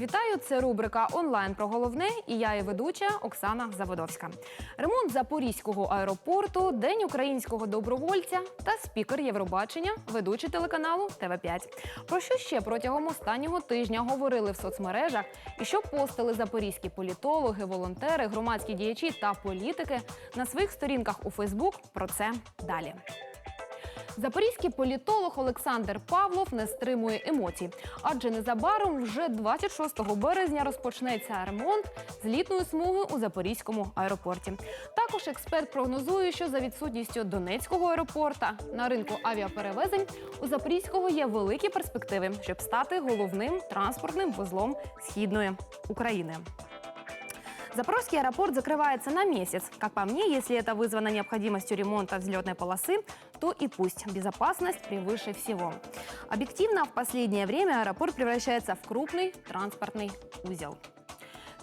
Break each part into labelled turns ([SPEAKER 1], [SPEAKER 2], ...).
[SPEAKER 1] Вітаю! Це рубрика онлайн про головне. І я і ведуча Оксана Заводовська. Ремонт Запорізького аеропорту, День українського добровольця та спікер Євробачення, ведучий телеканалу ТВ5. Про що ще протягом останнього тижня говорили в соцмережах і що постили запорізькі політологи, волонтери, громадські діячі та політики на своїх сторінках у Фейсбук. Про це далі. Запорізький політолог Олександр Павлов не стримує емоцій, адже незабаром вже 26 березня розпочнеться ремонт злітної смуги у Запорізькому аеропорті. Також експерт прогнозує, що за відсутністю Донецького аеропорта на ринку авіаперевезень у Запорізького є великі перспективи, щоб стати головним транспортним вузлом східної України. Запорожский аэропорт закрывается на месяц. Как по мне, если это вызвано необходимостью ремонта взлетной полосы, то и пусть. Безопасность превыше всего. Объективно, в последнее время аэропорт превращается в крупный транспортный узел.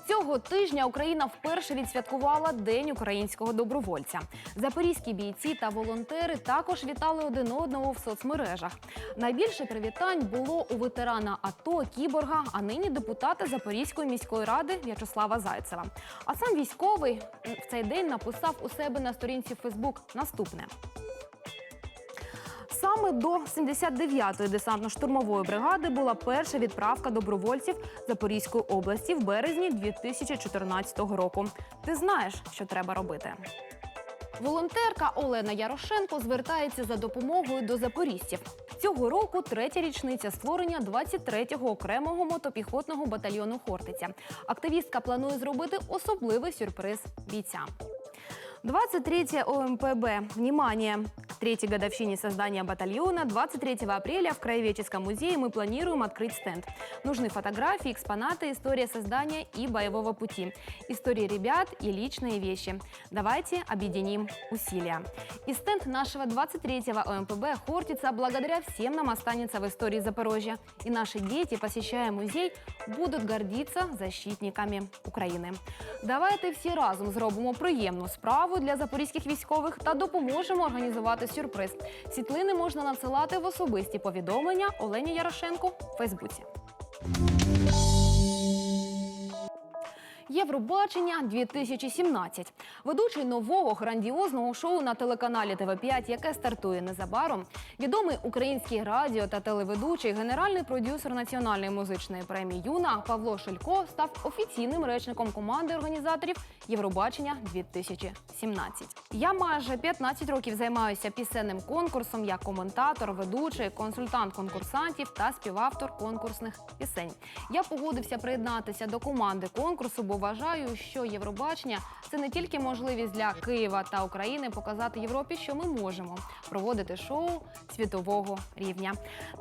[SPEAKER 1] Цього тижня Україна вперше відсвяткувала День українського добровольця. Запорізькі бійці та волонтери також вітали один одного в соцмережах. Найбільше привітань було у ветерана АТО Кіборга, а нині депутата Запорізької міської ради В'ячеслава Зайцева. А сам військовий в цей день написав у себе на сторінці Фейсбук наступне. Саме до 79-ї десантно-штурмової бригади була перша відправка добровольців Запорізької області в березні 2014 року. Ти знаєш, що треба робити. Волонтерка Олена Ярошенко звертається за допомогою до запорізців. Цього року третя річниця створення 23-го окремого мотопіхотного батальйону Хортиця. Активістка планує зробити особливий сюрприз бійцям. 23 ОМПБ. Внимание! К третьей годовщине создания батальона 23 апреля в Краеведческом музее мы планируем открыть стенд. Нужны фотографии, экспонаты, история создания и боевого пути. Истории ребят и личные вещи. Давайте объединим усилия. И стенд нашего 23-го ОМПБ Хортица благодаря всем нам останется в истории Запорожья. И наши дети, посещая музей, будуть гордитися защитниками України. Давайте всі разом зробимо приємну справу для запорізьких військових та допоможемо організувати сюрприз. Світлини можна надсилати в особисті повідомлення Олені Ярошенко в Фейсбуці. Євробачення 2017 ведучий нового грандіозного шоу на телеканалі ТВ5, яке стартує незабаром. Відомий український радіо та телеведучий, генеральний продюсер національної музичної премії Юна Павло Шелько став офіційним речником команди організаторів Євробачення 2017. Я майже 15 років займаюся пісенним конкурсом як коментатор, ведучий, консультант конкурсантів та співавтор конкурсних пісень. Я погодився приєднатися до команди конкурсу, бо вважаю, що Євробачення це не тільки можливість для Києва та України показати Європі, що ми можемо проводити шоу світового рівня.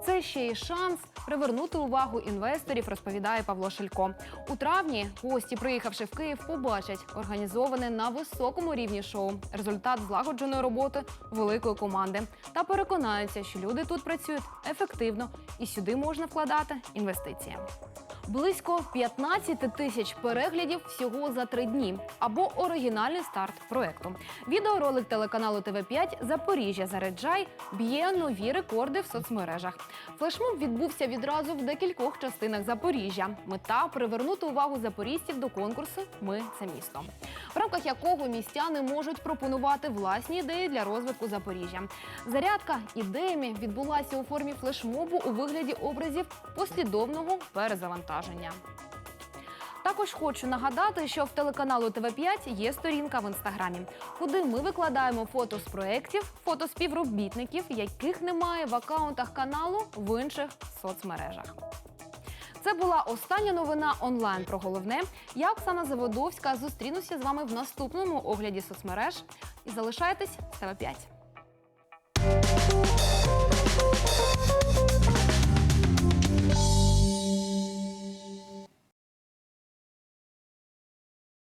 [SPEAKER 1] Це ще й шанс привернути увагу інвесторів, розповідає Павло Шелько. У травні гості, приїхавши в Київ, побачать організоване на високому рівні шоу, результат злагодженої роботи великої команди та переконаються, що люди тут працюють ефективно і сюди можна вкладати інвестиції. Близько 15 тисяч переглядів всього за три дні або оригінальний старт проекту. Відеоролик телеканалу ТВ5 Запоріжжя заряджай б'є нові рекорди в соцмережах. Флешмоб відбувся відразу в декількох частинах Запоріжжя. Мета привернути увагу запорізців до конкурсу Ми це місто, в рамках якого містяни можуть пропонувати власні ідеї для розвитку Запоріжжя. Зарядка ідеями відбулася у формі флешмобу у вигляді образів послідовного перезавантаження. Також хочу нагадати, що в телеканалу ТВ5 є сторінка в інстаграмі, куди ми викладаємо фото з проєктів, фото співробітників, яких немає в акаунтах каналу в інших соцмережах. Це була остання новина онлайн про головне. Я Оксана Заводовська зустрінуся з вами в наступному огляді соцмереж. І залишайтесь з ТВ5.